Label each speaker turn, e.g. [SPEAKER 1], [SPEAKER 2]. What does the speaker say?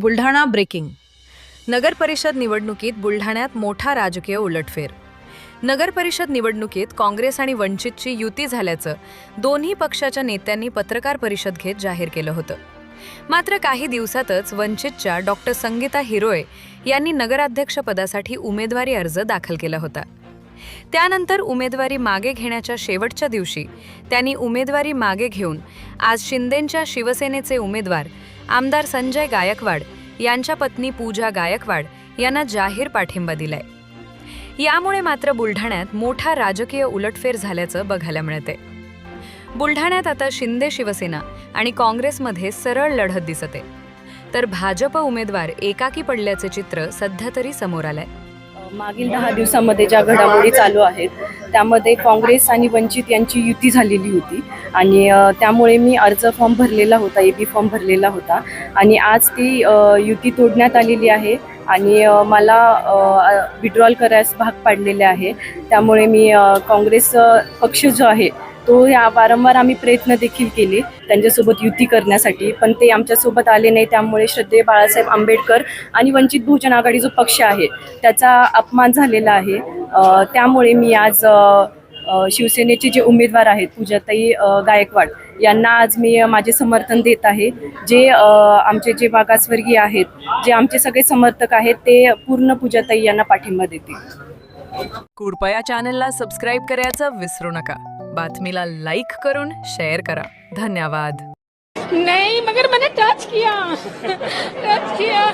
[SPEAKER 1] Buldhana breaking. नगर परिषद निवडणुकीत बुलढाण्यात मोठा राजकीय उलटफेर. नगर परिषद निवडणुकीत काँग्रेस आणि वंचितची युती झाल्याचं दोन्ही पक्षाच्या नेत्यांनी पत्रकार परिषद घेत जाहीर केलं होतं. मात्र काही दिवसातच वंचितच्या डॉक्टर संगीता हिरोळे यांनी नगराध्यक्षपदासाठी उमेदवारी अर्ज दाखल केला होता. त्यानंतर उमेदवारी मागे घेण्याच्या शेवटच्या दिवशी त्यांनी उमेदवारी मागे घेऊन आज शिंदेंच्या शिवसेनेचे उमेदवार आमदार संजय गायकवाड यांच्या पत्नी पूजा गायकवाड यांना जाहीर पाठिंबा दिलाय. यामुळे मात्र बुलढाण्यात मोठा राजकीय उलटफेर झाल्याचं बघायला मिळते बुलढाण्यात आता शिंदे शिवसेना आणि काँग्रेसमध्ये सरळ लढत दिसते तर भाजप उमेदवार एकाकी पडल्याचे चित्र सध्या तरी समोर आलंय.
[SPEAKER 2] मागील दहा दिवसामध्ये ज्या घडामोडी चालू आहेत त्यामध्ये काँग्रेस आणि वंचित यांची युती झालेली होती. आणि त्यामुळे मी अर्ज फॉर्म भरलेला होता ए बी फॉर्म भरलेला होता. आणि आज ती युती तोडण्यात आलेली आहे. आणि मला विड्रॉल करायस भाग पाडलेले आहे. त्यामुळे मी काँग्रेस पक्ष जो आहे तो या वारंवार आम्ही प्रयत्न देखील केले त्यांच्यासोबत युती करण्यासाठी पण ते आमच्यासोबत आले नाही. त्यामुळे श्रद्धेय बाळासाहेब आंबेडकर आणि वंचित बहुजन आघाडी जो पक्ष आहे त्याचा अपमान झालेला आहे. त्यामुळे मी आज शिवसेनेचे जे उमेदवार आहेत पूजाताई गायकवाड यांना आज मी माझे समर्थन देत आहे. जे आमचे जे मागासवर्गीय आहेत जे आमचे सगळे समर्थक आहेत ते पूर्ण पूजाताई यांना पाठिंबा देतील.
[SPEAKER 1] कृपया चॅनलला सबस्क्राईब करायचं विसरू नका. बातमीला लाईक करून शेअर करा. धन्यवाद.
[SPEAKER 3] नाही मगर मैंने टच किया. Touch KIA.